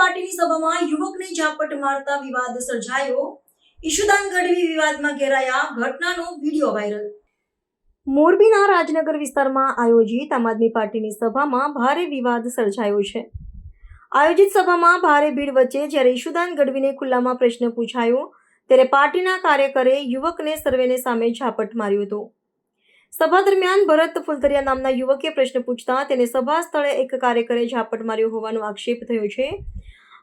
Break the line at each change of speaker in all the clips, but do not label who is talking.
પાર્ટીની સભામાં યુવકને ઝાપટ મારતા વિવાદ સર્જાયો. ઈશુદાન ગઢવી વિવાદમાં ઘેરાયા. ઘટનાનો વીડિયો વાયરલ. મોરબીના રાજનગર વિસ્તારમાં આયોજિત આમ આદમી પાર્ટીની સભામાં ભારે વિવાદ સર્જાયો છે. આયોજિત સભામાં ભારે ભીડ વચ્ચે જ્યારે ઈશુદાન ગઢવીને ખુલ્લામાં પ્રશ્ન પૂછાયો, ત્યારે પાર્ટીના કાર્યકરે યુવકને સર્વેને સામે ઝાપટ માર્યો હતો. સભા દરમિયાન ભરત ફુલતરિયા નામના યુવકે પ્રશ્ન પૂછતા તેને સભા સ્થળે એક કાર્યકરે ઝાપટ માર્યો હોવાનો આક્ષેપ થયો છે.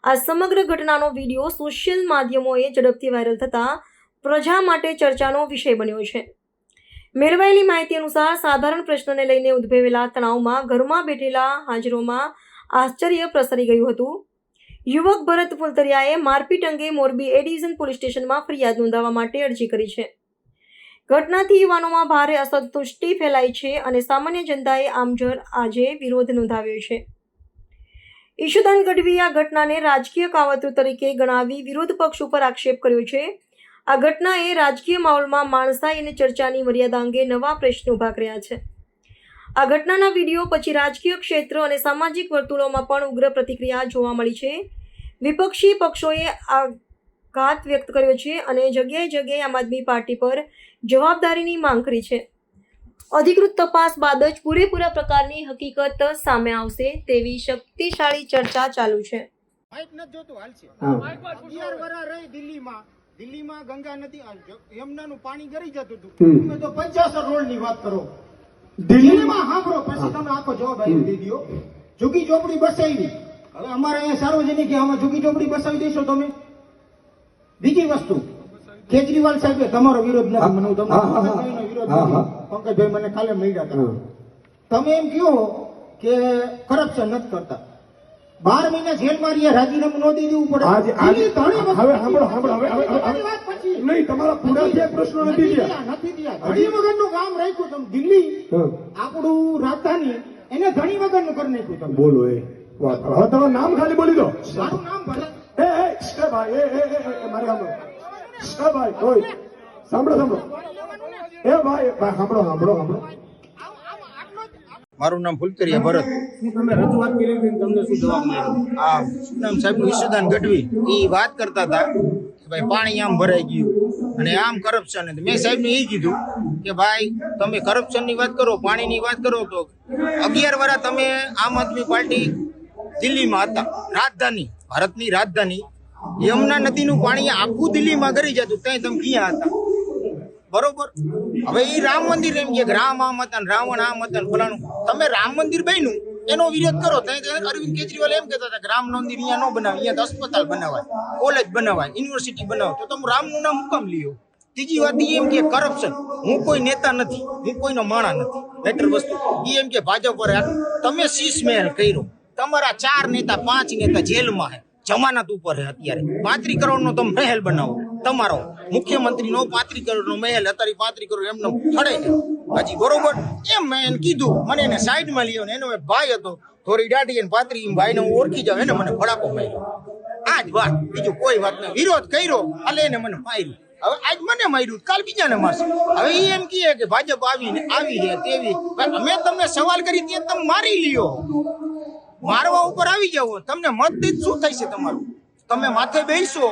આ સમગ્ર ઘટનાનો વીડિયો સોશિયલ માધ્યમોએ ઝડપથી વાયરલ થતાં પ્રજા માટે ચર્ચાનો વિષય બન્યો છે. મેળવાયેલી માહિતી અનુસાર સાધારણ પ્રશ્નને લઈને ઉદ્ભવેલા તણાવમાં ઘરમાં બેઠેલા હાજરોમાં આશ્ચર્ય પ્રસરી ગયું હતું. યુવક ભરત ફુલતરિયાએ મારપીટ અંગે મોરબી એ ડિવિઝન પોલીસ સ્ટેશનમાં ફરિયાદ નોંધાવવા માટે અરજી કરી છે. ઘટનાથી યુવાનોમાં ભારે અસંતુષ્ટિ ફેલાઈ છે અને સામાન્ય જનતાએ આમજર આજે વિરોધ નોંધાવ્યો છે. ઈશુદાન ગઢવીએ આ ઘટનાને રાજકીય કાવતરું તરીકે ગણાવી વિરોધ પક્ષ ઉપર આક્ષેપ કર્યો છે. આ ઘટનાએ રાજકીય માહોલમાં માણસાઈ અને ચર્ચાની મર્યાદા અંગે નવા પ્રશ્નો ઊભા કર્યા છે. આ ઘટનાના વીડિયો પછી રાજકીય ક્ષેત્ર અને સામાજિક વર્તુળોમાં પણ ઉગ્ર પ્રતિક્રિયા જોવા મળી છે. વિપક્ષી પક્ષોએ આઘાત વ્યક્ત કર્યો છે અને જગ્યાએ જગ્યાએ આમ આદમી પાર્ટી પર જવાબદારીની માંગ કરી છે. અધિકૃત તપાસ બાદ જ પૂરેપૂરા પ્રકારની હકીકત સામે આવશે તેવી શક્તિશાળી ચર્ચા ચાલુ છે.
દિલ્હીમાં. દિલ્હીમાં ગંગા નદી યમુનાનું પાણી ગરી જતું હતું. તમે તો પંચાસર રોડની વાત કરો. દિલ્હીમાં સાંભળો પછી તમે આખો જવાબ આવી દઈ દો ઝુકી ચોપડી બસાવી. હવે અમારે અહીંયા સાર્વજનિક કે આમાં ઝુકી ચોપડી બસાવી દેશો તમે. બીજી વસ્તુ કેજરીવાલ સાહેબે તમારો વિરોધ નથી. મને હું તમને. પંકજભાઈ મને કાલે મળ્યા હતા. તમે એમ કહો કે કરપ્શન નથી કરતા. બાર મહિના જેલમાં રહ્યા રાજીનામું ન દઈ દેવું પડે.
આજે
ઘણી
હવે સાંભળો સાંભળો હવે. નહીં તમારા પૂરા જે પ્રશ્નો નથી થયા.
નથી થયા. ધણી વગરનું કામ રાખ્યું તમે. દિલ્હી આપણું રાજધાની એને ધણી વગરનું કરી નાખ્યું તમે.
બોલો એ હવે તમારું નામ ખાલી બોલી દો.
મારું નામ ભરત
એ એ એ ભાઈ એ એ સાંભળો. ભાઈ ઓય સાંભળો સાંભળો. એ ભાઈ ભાઈ સાંભળો સાંભળો સાંભળો.
મારું નામ ફૂલકરિયા ભરત.
તમે રજૂઆત કરી હતી તમને શું જવાબ મળ્યો?
આ શું નામ સાહેબ? ઈશુદાન ગઢવી. એ વાત કરતા હતા કે ભાઈ પાણી આમ ભરાઈ ગયું અને આમ કરપ્શન મેં સાહેબને એ કીધું કે ભાઈ તમે કરપ્શનની વાત કરો પાણીની વાત કરો તો અગિયાર વર્ષ તમે આમ આદમી પાર્ટી દિલ્હીમાં હતા. રાજધાની ભારતની રાજધાની યમુના નદીનું પાણી આખું દિલ્હીમાં ગરી જતું, ત્યાં તમે ક્યાં હતા? બરોબર? હવે એ રામ મંદિર એમ કે રામ આમ હતા રાવણ આમ હતા ફલાણું. તમે રામ મંદિર બન્યું, એનો વિરોધ કરો. અરવિંદ કેજરીવાલ એમ કહેતા હતા કે રામ મંદિર અહીંયા ન બનાવે, અહીંયા અસ્પતાલ બનાવાય, કોલેજ બનાવાય, યુનિવર્સિટી બનાવો. તો તમે રામનું નામ હુકમ લ્યો ત્રીજી વાત એ એમ કે કરપ્શન હું કોઈ નેતા નથી, હું કોઈનો માણા નથી. બેટર વસ્તુ એમ કે ભાજપ પર તમે શીશ મહેલ કર્યો. તમારા ચાર નેતા, પાંચ નેતા જેલમાં હે. જમાનત ઉપર અત્યારે. પાંત્રી કરોડનો તમે મહેલ બનાવો. તમારો મુખ્યમંત્રીનો પાંત્રી કરોડનો મહેલ, અત્યારે પાંત્રી કરોડ એમનો છે. હજી, બરોબર? એમ મેં એને કીધું. મને એને સાઈડમાં ને એનો ભાઈ હતો, થોડી દાઢી અને પાંત્રી ભાઈને હું ઓળખી જાઉં, એને મને ફડાકો માર્યો. આ જ વાત. બીજું કોઈ વાત નહીં. વિરોધ કર્યો, એટલે એને મને માર્યું. હવે આજ મને માર્યું. કાલ બીજાને મારશે. હવે એ એમ કહે કે ભાજપ આવીને આવી છે તેવી. અમે તમને સવાલ કરી ત્યાં તમે મારી લ્યો. મારવા ઉપર આવી જાવ તમને મત દીધ શું છે તમારું? તમે માથે બેસો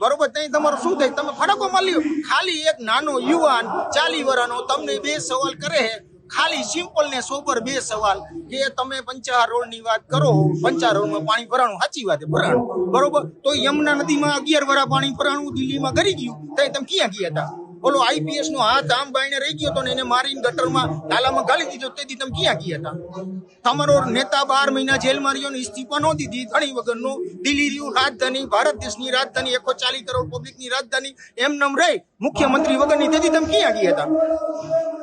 બરોબર ત્યાં તમારું શું થાય તમે ફરકો મળ્યો ખાલી એક નાનો યુવાન ચાલી વર્ષનો તમને બે સવાલ કરે છે. ખાલી સિમ્પલ ને સોબર બે સવાલ. કે તમે પંચાર રોડની વાત કરો પંચાર રોડમાં પાણી ભરાણું, સાચી વાત ભરાણું. બરોબર? તો યમુના નદીમાં અગિયાર વરા પાણી ભરાણું દિલ્હીમાં કરી ગયું. ત્યાં તમે ક્યાં ગયા હતા? બોલો આઈપીએસ નો હાથ આમ બાઈને રહી ગયો તો ને એને મારીને ગટરમાં નાલામાં ગાળી દીધો. તેથી તમે ક્યાં ગયા હતા? તમારો નેતા બાર મહિના જેલમાં રહ્યો ને ઇસ્તીફા નો દીધી. ઘણી વગરનો દિલ્હી રહ્યું રાજધાની, ભારત દેશની રાજધાની એકસો ચાલીસ કરોડ પબ્લિકની રાજધાની. એમ નમ રહી મુખ્યમંત્રી વગરની. તેથી તમે ક્યાં ગયા હતા?